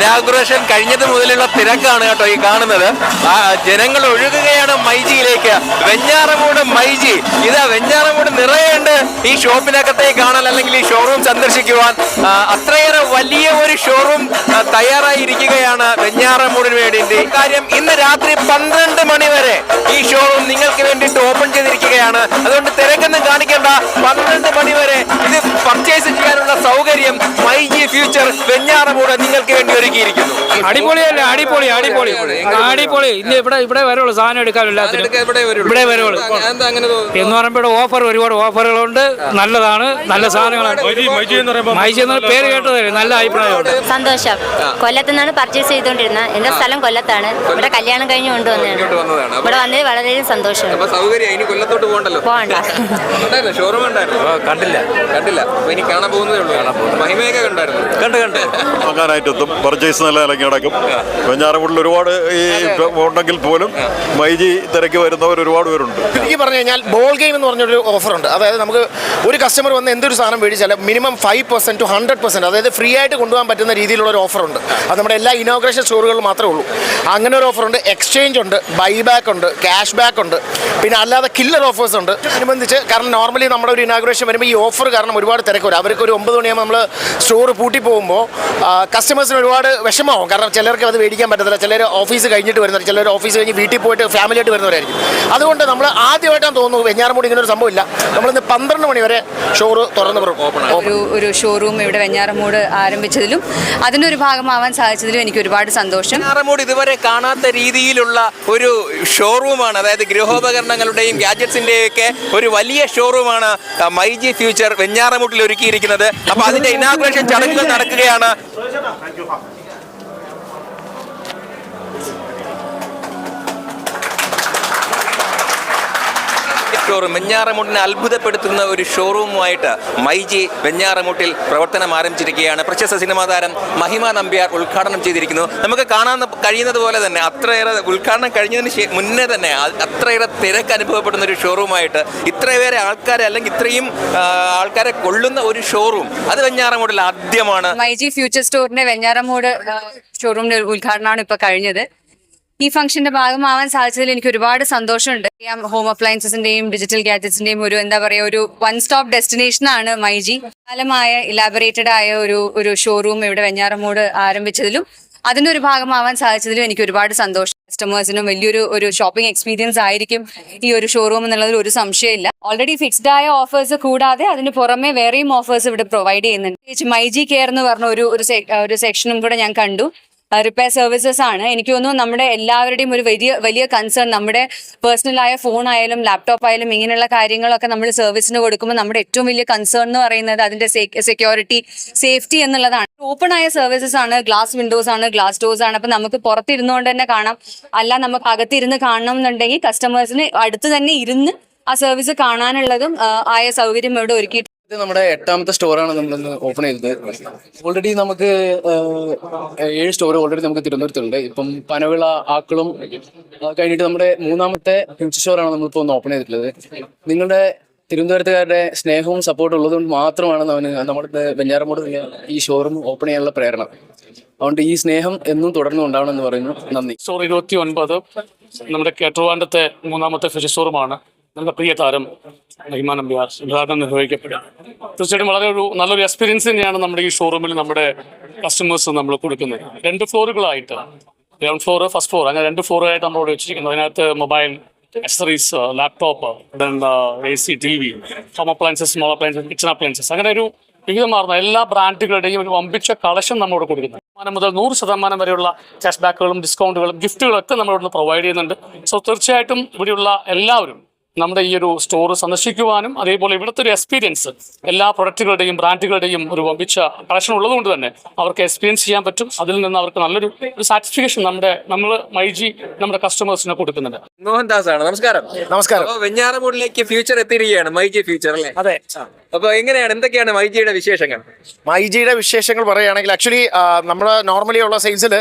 Inauguration കഴിഞ്ഞത് മുതലുള്ള തിരക്കാണ് കേട്ടോ ഈ കാണുന്നത്. ആ ജനങ്ങൾ ഒഴുകുകയാണ് മൈജിയിലേക്ക്. വെഞ്ഞാറമൂട് മൈജി. ഇതാ വെഞ്ഞാറമൂട് നിറയുണ്ട്. ഈ ഷോപ്പിനകത്തേക്ക് കാണാൻ അല്ലെങ്കിൽ ഈ ഷോറൂം സന്ദർശിക്കുവാൻ. അത്രയേറെ വലിയ ഒരു ഷോറൂം തയ്യാറായിരിക്കുകയാണ് വെഞ്ഞാറമൂടിന് വേണ്ടി കാര്യം ഇന്ന് രാത്രി പന്ത്രണ്ട് മണി വരെ ഈ ഷോറൂം നിങ്ങൾക്ക് വേണ്ടിയിട്ട് ഓപ്പൺ ചെയ്തിരിക്കുകയാണ്. അതുകൊണ്ട് തിരക്കൊന്നും കാണിക്കേണ്ട. പന്ത്രണ്ട് മണി വരെ ഇത് പർച്ചേസ് ചെയ്യാനുള്ള സൗകര്യം മൈജി ഫ്യൂച്ചർ വെഞ്ഞാറമൂട് നിങ്ങൾക്ക് വേണ്ടി ഒരുക്കിയിരിക്കുന്നു. അടിപൊളിയല്ലേ അടിപൊളി അടിപൊളി അടിപൊളി. ഇന്ന് ഇവിടെ ഇവിടെ വരുള്ളൂ സാധനം എടുക്കാനുള്ള ഇവിടെ വരുള്ളൂ. എന്താ അങ്ങനെ തോന്നുന്നു? എന്ന് പറയുമ്പോൾ ഇവിടെ ഓഫർ ഒരുപാട് ഓഫറുകളുണ്ട്. നല്ലതാണ്. നല്ല സാധനങ്ങളാണ്. മൈജി എന്ന പേര് കേട്ടതല്ലേ? നല്ല അഭിപ്രായമുണ്ട് സന്തോഷം. കൊല്ലത്ത് നിന്നാണ് പർച്ചേസ് ചെയ്തുകൊണ്ടിരുന്നത് എന്റെ സ്ഥലം കൊല്ലത്താണ്. ഇവിടെ കല്യാണം കഴിഞ്ഞ് കൊണ്ടുവന്നതാണ്. ഇവിടെ വന്നതിൽ വളരെയധികം സന്തോഷം കണ്ടില്ല. കണ്ടില്ല. ഇനി കാണാൻ പോകുന്നതേ ഉള്ളൂ. മഹിമയൊക്കെ കണ്ടായിരുന്നു. കണ്ട് കണ്ട്. വാങ്ങാനായിട്ട് എത്തും പർച്ചേസ് നല്ല ഇലങ്ങി നടക്കും. വെഞ്ഞാറമൂടിൽ ഒരുപാട് ഈ ഉണ്ടെങ്കിൽ പോലും മൈജി തിരക്ക് വരുന്നവർ ഒരുപാട് പേരുണ്ട്. എനിക്ക് പറഞ്ഞു കഴിഞ്ഞാൽ ബോൾ ഗെയിം എന്ന് പറഞ്ഞൊരു ഓഫറുണ്ട് അതായത് നമുക്ക് ഒരു കസ്റ്റമർ വന്ന് എന്തൊരു സാധനം മേടിച്ചാലും minimum five percent two hundred percent അതായത് ഫ്രീ ആയിട്ട് കൊണ്ടുപോകാൻ പറ്റുന്ന രീതിയിലുള്ള ഒരു ഓഫറുണ്ട് അത് നമ്മുടെ എല്ലാ ഇനോഗ്രേഷൻ സ്റ്റോറുകളിൽ മാത്രമേ ഉള്ളൂ. അങ്ങനെ ഒരു ഓഫറുണ്ട് എക്സ്ചേഞ്ച് ഉണ്ട്. ബൈ ബാക്ക് ഉണ്ട്. ക്യാഷ് ബാക്ക് ഉണ്ട്. പിന്നെ അല്ലാതെ കില്ലർ ഓഫേഴ്സ് ഉണ്ട്. അനുബന്ധിച്ച് കാരണം നോർമലി നമ്മുടെ ഒരു ഇനോഗ്രേഷൻ വരുമ്പോൾ ഈ ഓഫർ കാരണം ഒരുപാട് തിരക്ക് വരും. അവർക്ക് ഒരു ഒമ്പത് മണിയാകുമ്പോൾ നമ്മൾ സ്റ്റോർ പൂട്ടി പോകുമ്പോൾ കസ്റ്റമേഴ്സിന് ഒരുപാട് വിഷമമാവും. കാരണം ചിലർക്ക് അത് മേടിക്കാൻ പറ്റത്തില്ല. ചിലർ ഓഫീസ് കഴിഞ്ഞിട്ട് വരുന്നവർ ചിലർ ഓഫീസ് കഴിഞ്ഞ് വീട്ടിൽ പോയിട്ട് ഫാമിലി ആയിട്ട് വരുന്നവരായിരിക്കും. അതുകൊണ്ട് നമ്മൾ ആദ്യമായിട്ടാണ് തോന്നുന്നു വെഞ്ഞാറമൂടി ഇങ്ങനെ ഒരു സംഭവമില്ല. നമ്മളിന്ന് പന്ത്രണ്ട് മണി വരെ ഷോറ് തുറന്ന്. ഒരു ഒരു ഷോറൂം ഇവിടെ വെഞ്ഞാറമൂട് ആരംഭിച്ചതിലും അതിന്റെ ഒരു ഭാഗമാവാൻ സാധിച്ചതിലും എനിക്ക് ഒരുപാട് സന്തോഷം. വെഞ്ഞാറമൂട് ഇതുവരെ കാണാത്ത രീതിയിലുള്ള ഒരു ഷോറൂമാണ് അതായത് ഗൃഹോപകരണങ്ങളുടെയും ഗാഡ്ജറ്റ്സിന്റെയും ഒക്കെ ഒരു വലിയ ഷോറൂമാണ് മൈ മൈജി ഫ്യൂച്ചർ വെഞ്ഞാറമൂട്ടിൽ ഒരുക്കിയിരിക്കുന്നത്. അപ്പൊ അതിന്റെ ഇനാഗ്രേഷൻ ചടങ്ങുകൾ നടക്കുകയാണ്. ഷോറൂം വെഞ്ഞാറമൂട്ടിനെ അത്ഭുതപ്പെടുത്തുന്ന ഒരു ഷോറൂമുമായിട്ട് മൈജി വെഞ്ഞാറമൂട്ടിൽ പ്രവർത്തനം ആരംഭിച്ചിരിക്കുകയാണ്. പ്രശസ്ത സിനിമാ താരം മഹിമ നമ്പ്യാർ ഉദ്ഘാടനം ചെയ്തിരിക്കുന്നു. നമുക്ക് കാണാൻ കഴിയുന്നത് പോലെ തന്നെ അത്രയേറെ ഉദ്ഘാടനം കഴിഞ്ഞതിന് മുന്നേ തന്നെ അത്രയേറെ തിരക്ക് അനുഭവപ്പെടുന്ന ഒരു ഷോറൂമായിട്ട് ഇത്രയേറെ ആൾക്കാരെ അല്ലെങ്കിൽ ഇത്രയും ആൾക്കാരെ കൊള്ളുന്ന ഒരു ഷോറൂം അത് വെഞ്ഞാറമൂട്ടിൽ ആദ്യമാണ്. മൈജി ഫ്യൂച്ചർ സ്റ്റോറിന്റെ വെഞ്ഞാറമൂട് ഷോറൂമിന്റെ ഉദ്ഘാടനമാണ് ഇപ്പൊ കഴിഞ്ഞത്. ഈ ഫംഗ്ഷന്റെ ഭാഗമാവാൻ സാധിച്ചതിൽ എനിക്ക് ഒരുപാട് സന്തോഷമുണ്ട്. ഹോം അപ്ലയൻസസിന്റെയും ഡിജിറ്റൽ ഗാഡ്ജറ്റ്സിന്റെയും ഒരു എന്താ പറയാ ഒരു വൺ സ്റ്റോപ്പ് ഡെസ്റ്റിനേഷൻ ആണ് മൈജി. കാലമായ ഇലാബറേറ്റഡ് ആയ ഒരു ഒരു ഷോറൂം ഇവിടെ വെഞ്ഞാറമൂട് ആരംഭിച്ചതിലും അതിന്റെ ഒരു ഭാഗമാവാൻ സാധിച്ചതിലും എനിക്ക് ഒരുപാട് സന്തോഷം. കസ്റ്റമേഴ്സിനും വലിയൊരു ഒരു ഷോപ്പിംഗ് എക്സ്പീരിയൻസ് ആയിരിക്കും ഈ ഒരു ഷോറൂം എന്നുള്ളതിൽ ഒരു സംശയമില്ല. ഓൾറെഡി ഫിക്സ്ഡ് ആയ ഓഫേഴ്സ് കൂടാതെ അതിന് പുറമെ വേറെയും ഓഫേഴ്സ് ഇവിടെ പ്രൊവൈഡ് ചെയ്യുന്നുണ്ട്. മൈജി കെയർ എന്ന് പറഞ്ഞ ഒരു ഒരു സെക്ഷനും കൂടെ ഞാൻ കണ്ടു. റിപ്പയർ സർവീസസ് ആണ്. എനിക്ക് തോന്നുന്നു നമ്മുടെ എല്ലാവരുടെയും ഒരു വലിയ വലിയ കൺസേൺ നമ്മുടെ പേഴ്സണലായ ഫോൺ ആയാലും ലാപ്ടോപ്പ് ആയാലും ഇങ്ങനെയുള്ള കാര്യങ്ങളൊക്കെ നമ്മൾ സർവീസിന് കൊടുക്കുമ്പോൾ നമ്മുടെ ഏറ്റവും വലിയ കൺസേൺ എന്ന് പറയുന്നത് അതിന്റെ സെക്യൂരിറ്റി സേഫ്റ്റി എന്നുള്ളതാണ്. ഓപ്പൺ ആയ സർവീസസ് ആണ് ഗ്ലാസ് വിൻഡോസ് ആണ് ഗ്ലാസ് ഡോസ് ആണ്. അപ്പൊ നമുക്ക് പുറത്തിരുന്നുകൊണ്ട് തന്നെ കാണാം. അല്ല നമുക്ക് അകത്തിരുന്ന് കാണണം എന്നുണ്ടെങ്കിൽ കസ്റ്റമേഴ്സിന് അടുത്ത് തന്നെ ഇരുന്ന് ആ സർവീസ് കാണാനുള്ളതും ആയ സൗകര്യം ഇവിടെ ഒരുക്കി ഇത് നമ്മുടെ എട്ടാമത്തെ സ്റ്റോറാണ് നമ്മളിന്ന് ഓപ്പൺ ചെയ്തത്. ഓൾറെഡി നമുക്ക് ഏഴ് സ്റ്റോർ ഓൾറെഡി നമുക്ക് തിരുവനന്തപുരത്തുണ്ട്. ഇപ്പം പനവിള ആക്കളും കഴിഞ്ഞിട്ട് നമ്മുടെ മൂന്നാമത്തെ ഫ്യൂച്ചർ സ്റ്റോറാണ് നമ്മളിപ്പോൾ ഒന്ന് ഓപ്പൺ ചെയ്തിട്ടുള്ളത്. നിങ്ങളുടെ തിരുവനന്തപുരത്തുകാരുടെ സ്നേഹവും സപ്പോർട്ടും ഉള്ളതുകൊണ്ട് മാത്രമാണ് അവന് നമ്മുടെ വെഞ്ഞാറമൂട് ഈ ഷോറൂം ഓപ്പൺ ചെയ്യാനുള്ള പ്രേരണ. അതുകൊണ്ട് ഈ സ്നേഹം എന്നും തുടർന്നും ഉണ്ടാവണം എന്ന് പറയുന്നു. നന്ദി. സ്റ്റോർ ഇരുപത്തി ഒൻപത് നമ്മുടെ കേട്ടുവാണ്ടത്തെ മൂന്നാമത്തെ ഫിഷ് സ്റ്റോറുമാണ് നമ്മുടെ പ്രിയ താരം മഹിമ അമ്പിയാർ. ഉദ്ഘാടനം നിർവഹിക്കപ്പെടും. തീർച്ചയായിട്ടും വളരെ ഒരു നല്ലൊരു എക്സ്പീരിയൻസ് തന്നെയാണ് നമ്മുടെ ഈ ഷോറൂമിൽ നമ്മുടെ കസ്റ്റമേഴ്സ് നമ്മൾ കൊടുക്കുന്നത്. രണ്ട് ഫ്ലോറുകളായിട്ട് ഗ്രൗണ്ട് ഫ്ലോർ ഫസ്റ്റ് ഫ്ലോർ അങ്ങനെ രണ്ട് ഫ്ലോറായിട്ട് നമ്മൾ ഇവിടെ വെച്ചിരിക്കുന്നത് അതിനകത്ത് mobile accessories laptop A C T V home appliances small appliances kitchen appliances അങ്ങനെ ഒരു വിവിധമാർന്ന എല്ലാ ബ്രാൻഡുകളുടെയും ഒരു വമ്പിച്ച കളക്ഷൻ നമ്മളോട് കൊടുക്കുന്നത് ശതമാനം മുതൽ നൂറ് ശതമാനം വരെയുള്ള ക്യാഷ് ബാക്കുകളും ഡിസ്കൗണ്ടുകളും ഗിഫ്റ്റുകളൊക്കെ നമ്മളിവിടെ പ്രൊവൈഡ് ചെയ്യുന്നുണ്ട്. സോ തീർച്ചയായിട്ടും ഇവിടെയുള്ള എല്ലാവരും നമ്മുടെ ഈ ഒരു സ്റ്റോർ സന്ദർശിക്കുവാനും അതേപോലെ ഇവിടുത്തെ ഒരു എക്സ്പീരിയൻസ് എല്ലാ പ്രൊഡക്റ്റുകളുടെയും ബ്രാൻഡുകളുടെയും ഒരു വമ്പിച്ച കളക്ഷൻ ഉള്ളതുകൊണ്ട് തന്നെ അവർക്ക് എക്സ്പീരിയൻസ് ചെയ്യാൻ പറ്റും. അതിൽ നിന്ന് അവർക്ക് നല്ലൊരു ഒരു സാറ്റിസ്ഫാക്ഷൻ നമ്മുടെ നമ്മൾ മൈജി നമ്മുടെ കസ്റ്റമേഴ്സിന് കൊടുക്കുന്നുണ്ട്. മോഹൻദാസ് ആണ് നമസ്കാരം. നമസ്കാരം വെഞ്ഞാറമൂടിലേക്ക് ഫ്യൂച്ചർ എത്തിയിരിക്കുകയാണ് മൈജി ഫ്യൂച്ചർ അല്ലേ? അതെ. അപ്പൊ എങ്ങനെയാണ് എന്തൊക്കെയാണ് മൈജിയുടെ വിശേഷങ്ങൾ? മൈജിയുടെ വിശേഷങ്ങൾ പറയുകയാണെങ്കിൽ ആക്ച്വലി നമ്മൾ നോർമലി ഉള്ള സെയിൽസിൽ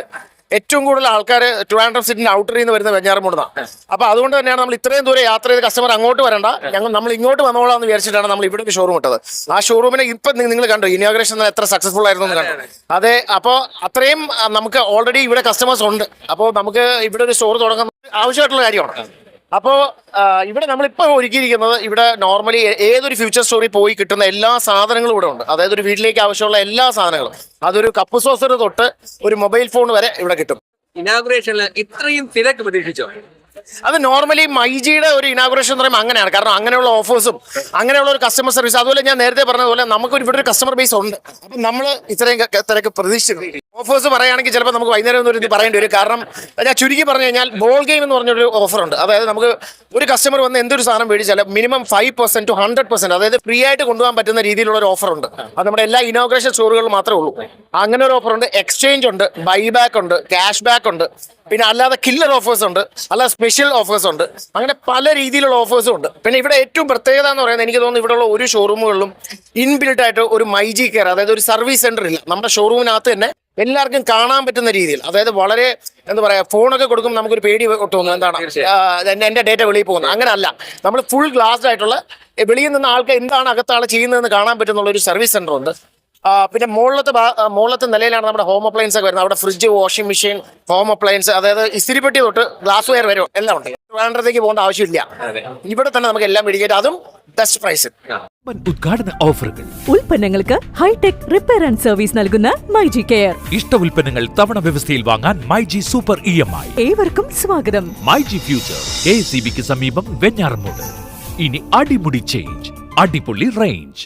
ഏറ്റവും കൂടുതൽ ആൾക്കാർ ട്രിവാൻഡ്രം സിറ്റിന്റെ ഔട്ടറിൽ നിന്ന് വരുന്ന വെഞ്ഞാറമൂടുന്നാണ് അപ്പൊ അതുകൊണ്ട് തന്നെയാണ് നമ്മൾ ഇത്രയും ദൂരെ യാത്ര ചെയ്ത് കസ്റ്റമർ അങ്ങോട്ട് വരണ്ട. ഞങ്ങൾ നമ്മൾ ഇങ്ങോട്ട് വന്നോളാം എന്ന് വിചാരിച്ചിട്ടാണ് നമ്മൾ ഇവിടെ ഷോറൂം ഇട്ടത്. ആ ഷോറൂമിനെ ഇപ്പൊ നിങ്ങൾ കണ്ടു? ഇനോഗ്രേഷൻ എത്ര സക്സസ്ഫുൾ ആയിരുന്നു എന്ന് കണ്ടു? അതെ അപ്പോൾ അത്രയും നമുക്ക് ഓൾറെഡി ഇവിടെ കസ്റ്റമേഴ്സ് ഉണ്ട്. അപ്പോൾ നമുക്ക് ഇവിടെ ഒരു സ്റ്റോർ തുടങ്ങുന്നത് ആവശ്യമായിട്ടുള്ള കാര്യമാണ്. അപ്പോൾ ഇവിടെ നമ്മളിപ്പോൾ ഒരുക്കിയിരിക്കുന്നത് ഇവിടെ നോർമലി ഏതൊരു ഫ്യൂച്ചർ സ്റ്റോറി പോയി കിട്ടുന്ന എല്ലാ സാധനങ്ങളും ഇവിടെ ഉണ്ട്. അതായത് ഒരു വീട്ടിലേക്ക് ആവശ്യമുള്ള എല്ലാ സാധനങ്ങളും. അതൊരു കപ്പ് സോസർ തൊട്ട് ഒരു മൊബൈൽ ഫോൺ വരെ ഇവിടെ കിട്ടും. ഇനാഗുറേഷനിൽ ഇത്രയും തിരക്ക് പ്രതീക്ഷിച്ചോ? അത് നോർമലി മൈജിയുടെ ഒരു ഇനാഗുറേഷൻ എന്ന് പറയുമ്പോൾ അങ്ങനെയാണ്. കാരണം അങ്ങനെയുള്ള ഓഫേഴ്സും അങ്ങനെയുള്ള ഒരു കസ്റ്റമർ സർവീസ് അതുപോലെ ഞാൻ നേരത്തെ പറഞ്ഞതുപോലെ നമുക്ക് ഇവിടെ ഒരു കസ്റ്റമർ ബേസ് ഉണ്ട്. അപ്പം നമ്മൾ ഇത്രയും തിരക്ക് പ്രതീക്ഷിച്ചിരുന്നു ഓഫേഴ്സ് പറയുകയാണെങ്കിൽ ചിലപ്പോൾ നമുക്ക് വൈകുന്നേരം ഒന്നും ഇരുന്ന് പറയേണ്ടി വരും. കാരണം ഞാൻ ചുരുക്കി പറഞ്ഞു കഴിഞ്ഞാൽ ബോൾ ഗെയിം എന്ന് പറഞ്ഞൊരു ഓഫറുണ്ട് ഉണ്ട്. അതായത് നമുക്ക് ഒരു കസ്റ്റമർ വന്ന് എന്തൊരു സാധനം മേടിച്ചാൽ minimum five percent two hundred percent അതായത് ഫ്രീ ആയിട്ട് കൊണ്ടുപോകാൻ പറ്റുന്ന രീതിയിലുള്ള ഒരു ഓഫറുണ്ട് അത് നമ്മുടെ എല്ലാ ഇനോഗ്രേഷൻ സ്റ്റോറുകളിൽ മാത്രമേ ഉള്ളൂ. അങ്ങനെ ഒരു ഓഫറുണ്ട് എക്സ്ചേഞ്ച് ഉണ്ട്. ബൈ ബാക്ക് ഉണ്ട്. ക്യാഷ് ബാക്ക് ഉണ്ട്. പിന്നെ അല്ലാതെ കില്ലർ ഓഫേഴ്സ് ഉണ്ട്. അല്ലാതെ സ്പെഷ്യൽ ഓഫേഴ്സ് ഉണ്ട്. അങ്ങനെ പല രീതിയിലുള്ള ഓഫേഴ്സും ഉണ്ട്. പിന്നെ ഇവിടെ ഏറ്റവും പ്രത്യേകത എന്ന് പറയുന്നത് എനിക്ക് തോന്നുന്നു ഇവിടെയുള്ള ഒരു ഷോറൂമുകളിലും ഇൻബിൽഡായിട്ട് ആയിട്ട് ഒരു മൈജി കെയർ അതായത് ഒരു സർവീസ് സെന്റർ ഇല്ല. നമ്മുടെ ഷോറൂമിനകത്ത് തന്നെ എല്ലാവർക്കും കാണാൻ പറ്റുന്ന രീതിയിൽ. അതായത് വളരെ എന്താ പറയാ ഫോണൊക്കെ കൊടുക്കുമ്പോൾ നമുക്കൊരു പേടി തോന്നുന്നു എന്താണ്? എന്റെ ഡേറ്റ വെളിയിൽ പോകുന്നത്. അങ്ങനെ അല്ല നമ്മൾ ഫുൾ ഗ്ലാസ്ഡ് ആയിട്ടുള്ള വെളിയിൽ നിന്ന് ആൾക്ക് എന്താണ് അകത്താണ് ചെയ്യുന്നതെന്ന് കാണാൻ പറ്റുന്നുള്ള ഒരു സർവീസ് സെന്റർ ഉണ്ട് പിന്നെ മുകളിലത്തെ മുകളിലത്തെ നിലയിലാണ് നമ്മുടെ ഹോം അപ്ലയൻസ് ഒക്കെ വരുന്നത്. അവിടെ fridge washing machine home appliance അതായത് ഇസ്തിരിപ്പെട്ടി തൊട്ട് ഗ്ലാസ് വെയർ വരും എല്ലാം ഉണ്ട്. ട്രിവാൻഡ്രത്തേക്ക് പോകേണ്ട ആവശ്യമില്ല. ഇവിടെ തന്നെ നമുക്ക് എല്ലാം മേടിക്കാം അതും ബെസ്റ്റ് പ്രൈസ് ഉദ്ഘാടന ഓഫറുകൾ. ഉൽപ്പന്നങ്ങൾക്ക് ഹൈടെക് റിപ്പയർ ആൻഡ് സർവീസ് നൽകുന്ന മൈജി കെയർ. ഇഷ്ട ഉൽപ്പന്നങ്ങൾ തവണ വ്യവസ്ഥയിൽ വാങ്ങാൻ myG super E M I. ഏവർക്കും സ്വാഗതം. മൈജി ഫ്യൂച്ചർ കെ സി ബിക്ക് സമീപം വെഞ്ഞാറമൂട്. ഇനി അടിമുടി ചേഞ്ച് അടിപൊളി റേഞ്ച്